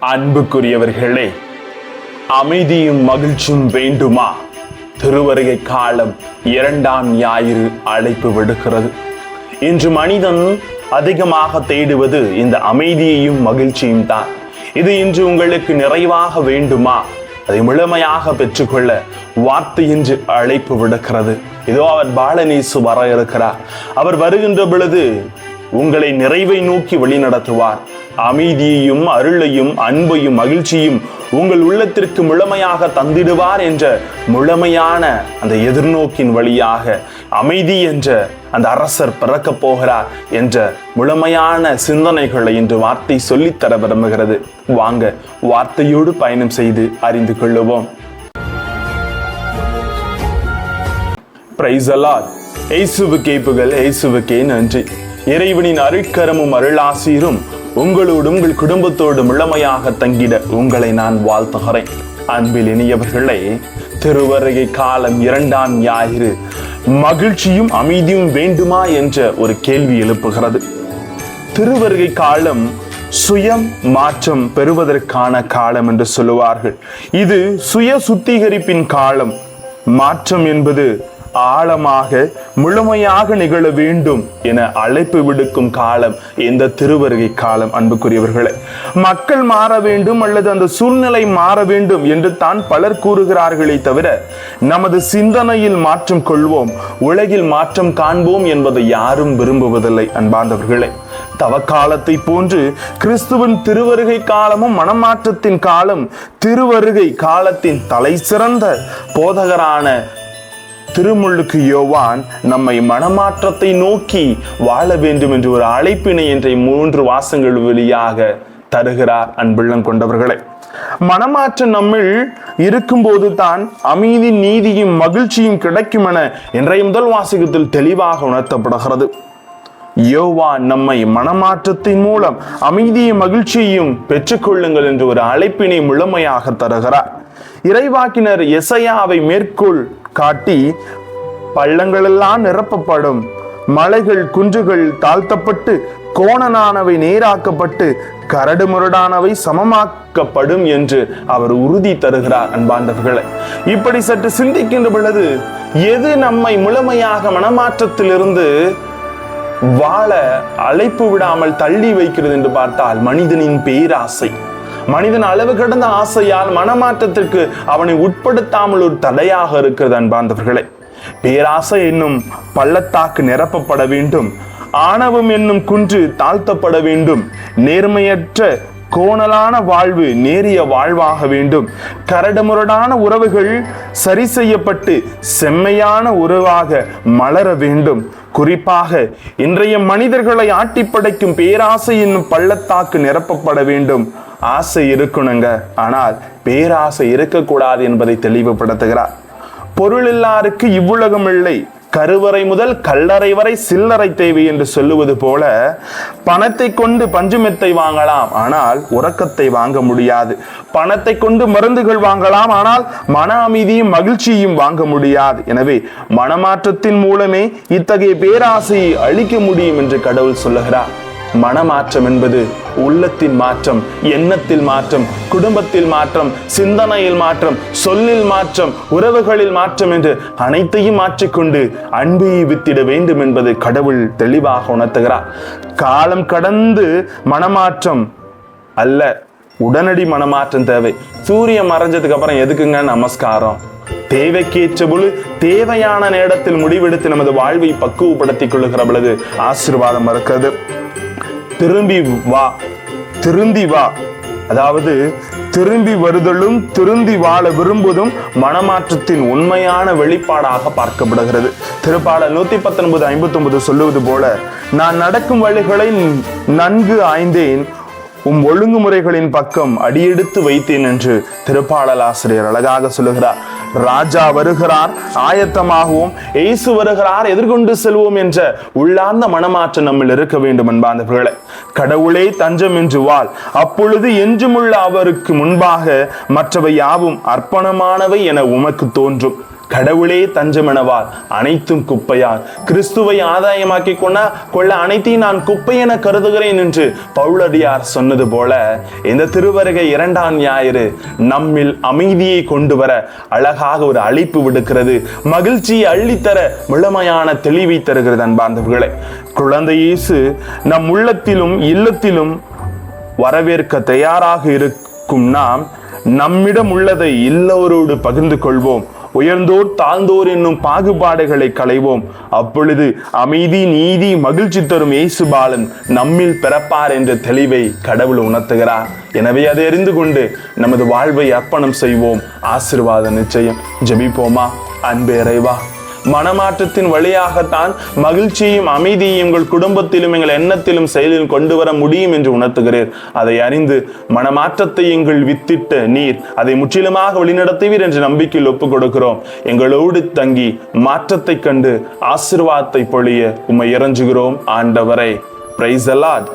அன்புக்குரியவர்களே அமைதியும் மகிழ்ச்சியும் வேண்டுமா? திருவருகை காலம் இரண்டாம் ஞாயிறு அழைப்பு விடுக்கிறது. இன்று மனிதன் அதிகமாக தேடுவது இந்த அமைதியையும் மகிழ்ச்சியும் தான். இது இன்று உங்களுக்கு நிறைவாக வேண்டுமா? அதை முழுமையாக பெற்றுக்கொள்ள வார்த்தையின்றி அழைப்பு விடுக்கிறது. இதோ அவர் பாலநேசு வர இருக்கிறார். அவர் வருகின்ற பொழுது உங்களை நிறைவை நோக்கி வழிநடத்துவார். அமைதியையும் அருளையும் அன்பையும் மகிழ்ச்சியும் உங்கள் உள்ளத்திற்கு முழுமையாக தந்திடுவார் என்ற முழுமையான அந்த எதிர்நோக்கின் வழியாக அமைதி என்ற அந்த அரசர் பிறக்கப் போகிறார் என்ற முழுமையான சிந்தனைகளை இன்று வார்த்தை சொல்லித்தர விரும்புகிறது. வாங்க வார்த்தையோடு பயணம் செய்து அறிந்து கொள்ளுவோம். பிரைஸ் அலாட் எய்சுவுக்கே புகழ் இயேசுவுக்கே நன்றி. இறைவனின் அருட்கரமும் அருளாசீரும் உங்களோடும் உங்கள் குடும்பத்தோடு முழுமையாக தங்கிட உங்களை நான் வாழ்த்துகிறேன். அன்பில் இனியவர்களே திருவருகை காலம் இரண்டாம் ஞாயிறு. மகிழ்ச்சியும் அமைதியும் வேண்டுமா என்ற ஒரு கேள்வி எழுப்புகிறது. திருவருகை காலம் சுயம் மாற்றம் பெறுவதற்கான காலம் என்று சொல்லுவார்கள். இது சுய சுத்திகரிப்பின் காலம். மாற்றம் என்பது ஆழமாக முழுமையாக நிகழ வேண்டும் என அழைப்பு விடுக்கும் காலம் இந்த திருவருகை காலம் அன்புக்குரியவர்களே. மக்கள் மாற வேண்டும் அல்லது அந்த சூழ்நிலை மாற வேண்டும் என்று தான் பலர் கூறுகிறார்களே தவிர நமது சிந்தனையில் மாற்றம் கொள்வோம் உலகில் மாற்றம் காண்போம் என்பதை யாரும் விரும்புவதில்லை அன்பார்ந்தவர்களே. தவக்காலத்தை போன்று கிறிஸ்துவின் திருவருகை காலமும் மனமாற்றத்தின் காலம் திருவருகை காலத்தின் தலை சிறந்த போதகரான திருமுள்ளுக்கு யோவான் நம்மை மனமாற்றத்தை நோக்கி வாழ வேண்டும் என்று ஒரு அழைப்பினை என்ற மூன்று வாசங்கள் வழியாக தருகிறார் அன்புள்ளம் கொண்டவர்களே. மனமாற்றம் நம்மில் இருக்கும்போது தான் அமைதி நீதியும் மகிழ்ச்சியும் கிடைக்கும் என இன்றைய முதல் வாசகத்தில் தெளிவாக உணர்த்தப்படுகிறது. யோவா நம்மை மனமாற்றத்தின் மூலம் அமைதியும் மகிழ்ச்சியையும் பெற்றுக்கொள்ளுங்கள் என்று ஒரு அழைப்பினை முழுமையாக தருகிறார். இறைவாக்கினர் எசையாவை மேற்கோள் காட்டி பள்ளங்களெல்லாம் நிரப்பப்படும். மலைகள் குன்றுகள் தாழ்த்தப்பட்டு கோணனானவை நேராக்கப்பட்டு கரடு முரடானவை சமமாக்கப்படும் என்று அவர் உறுதி தருகிறார் அன்பாண்டவர்களை இப்படி சற்று சிந்திக்கின்ற பொழுது எது நம்மை முழுமையாக மனமாற்றத்திலிருந்து வாழ அழைப்பு விடாமல் தள்ளி வைக்கிறது என்று பார்த்தால் மனிதனின் பேராசை. மனிதன் அளவு கடந்த ஆசையால் மனமாற்றத்திற்கு அவனை உட்படுத்தாமல் ஒரு தடையாக இருக்கிறது அன்பார்ந்தவர்களே. பேராசை என்னும் பள்ளத்தாக்கு நிரப்பப்பட வேண்டும். ஆணவம் என்னும் குன்று தாழ்த்தப்பட வேண்டும். நேர்மையற்ற கோணலான வாழ்வு நேரிய வாழ்வாக வேண்டும். கரடுமுரடான உறவுகள் சரி செய்யப்பட்டு செம்மையான உறவாக மலர வேண்டும். குறிப்பாக இன்றைய மனிதர்களை ஆட்டி படைக்கும் பேராசை என்னும் பள்ளத்தாக்கு நிரப்பப்பட வேண்டும். ஆசை இருக்கணுங்க. ஆனால் பேராசை இருக்கக்கூடாது என்பதை தெளிவுபடுத்துகிறார். பொருள் இல்லாருக்கு இவ்வுலகம் இல்லை. கருவறை முதல் கல்லறை வரை சில்லறை தேவை என்று சொல்லுவது போல பணத்தை கொண்டு பஞ்சுமெத்தை வாங்கலாம். ஆனால் உறக்கத்தை வாங்க முடியாது. பணத்தை கொண்டு மருந்துகள் வாங்கலாம். ஆனால் மன அமைதியும் மகிழ்ச்சியும் வாங்க முடியாது. எனவே மனமாற்றத்தின் மூலமே இத்தகைய பேராசையை அழிக்க முடியும் என்று கடவுள் சொல்லுகிறார். மனமாற்றம் என்பது உள்ளத்தின் மாற்றம் எண்ணத்தில் மாற்றம் குடும்பத்தில் மாற்றம் சிந்தனையில் மாற்றம் சொல்லில் மாற்றம் உறவுகளில் மாற்றம் என்று அனைத்தையும் மாற்றிக்கொண்டு அன்பையை வித்திட வேண்டும் என்பது கடவுள் தெளிவாக உணர்த்துகிறார். காலம் கடந்து மனமாற்றம் அல்ல உடனடி மனமாற்றம் தேவை. சூரியன் மறைஞ்சதுக்கு அப்புறம் எதுக்குங்க நமஸ்காரம்? தேவைக்கேற்ற பொழுது தேவையான நேரத்தில் முடிவெடுத்து நமது வாழ்வை பக்குவப்படுத்திக் கொள்ளுகிற பொழுது ஆசீர்வாதம் இருக்கிறது திரும்பி வா. திருந்தி வா. அதாவது திரும்பி வருதலும் திருந்தி வாழ விரும்புவதும் மனமாற்றத்தின் உண்மையான வெளிப்பாடாக பார்க்கப்படுகிறது. திருப்பாடல் நூத்தி பத்தொன்பது ஐம்பத்தி ஒன்பது சொல்லுவது போல நான் நடக்கும் வழிகளை நன்கு ஆய்ந்தேன் உம் ஒழுங்குமுறைகளின் பக்கம் அடியெடுத்து வைத்தேன் என்று திருப்பாடல் ஆசிரியர் அழகாக சொல்லுகிறார். ராஜா வருகிறார் ஆயத்தமாகவும் இயேசு வருகிறார் எதிர்கொண்டு செல்வோம் என்ற உள்ளார்ந்த மனமாற்றம் நம்மில் இருக்க வேண்டும் என்பாந்தவர்களே கடவுளே தஞ்சம் என்று வாழ். அப்பொழுது என்றுமுள்ள அவருக்கு முன்பாக மற்றவை யாவும் அர்ப்பணமானவை என உமக்கு தோன்றும். கடவுளே தஞ்சமெனவார் அனைத்தும் குப்பையார். கிறிஸ்துவை ஆதாயமாக்கி கொண்டா கொள்ள அனைத்தையும் நான் குப்பை என கருதுகிறேன் என்று பவுலடியார் சொன்னது போல இந்த திருவருகை இரண்டாம் ஞாயிறு நம்மில் அமைதியை கொண்டு வர அழகாக ஒரு அழைப்பு விடுக்கிறது. மகிழ்ச்சியை அள்ளித்தர முழுமையான தெளிவை தருகிறது அன்பார்ந்தவர்களே. குழந்தை இயேசு நம் உள்ளத்திலும் இல்லத்திலும் வரவேற்க தயாராக இருக்கும் நாம் நம்மிடம் உள்ளதை எல்லோரோடு பகிர்ந்து கொள்வோம். உயர்ந்தோர் தாழ்ந்தோர் என்னும் பாகுபாடுகளை களைவோம். அப்பொழுது அமைதி நீதி மகிழ்ச்சி தரும் இயேசு பாலன் நம்மில் பிறப்பார் என்ற தெளிவை கடவுள் உணர்த்துகிறார். எனவே அதை அறிந்து கொண்டு நமது வாழ்வை அர்ப்பணம் செய்வோம். ஆசிர்வாத நிச்சயம். ஜெபிப்போமா? அன்பே இறைவா. மனமாற்றத்தின் வழியாகத்தான் மகிழ்ச்சியையும் அமைதியையும் எங்கள் குடும்பத்திலும் எங்கள் எண்ணத்திலும் செயலில் கொண்டு வர முடியும் என்று உணர்த்துகிறீர். அதை அறிந்து மனமாற்றத்தை எங்கள் வித்திட்ட நீர் அதை முற்றிலுமாக வழிநடத்துவீர் என்ற நம்பிக்கையில் ஒப்புக் கொடுக்கிறோம் எங்களோடு தங்கி மாற்றத்தை கண்டு ஆசிர்வாதத்தை பொழிய உம்மை இறஞ்சுகிறோம். ஆண்டவரை பிரைஸ் அலாட்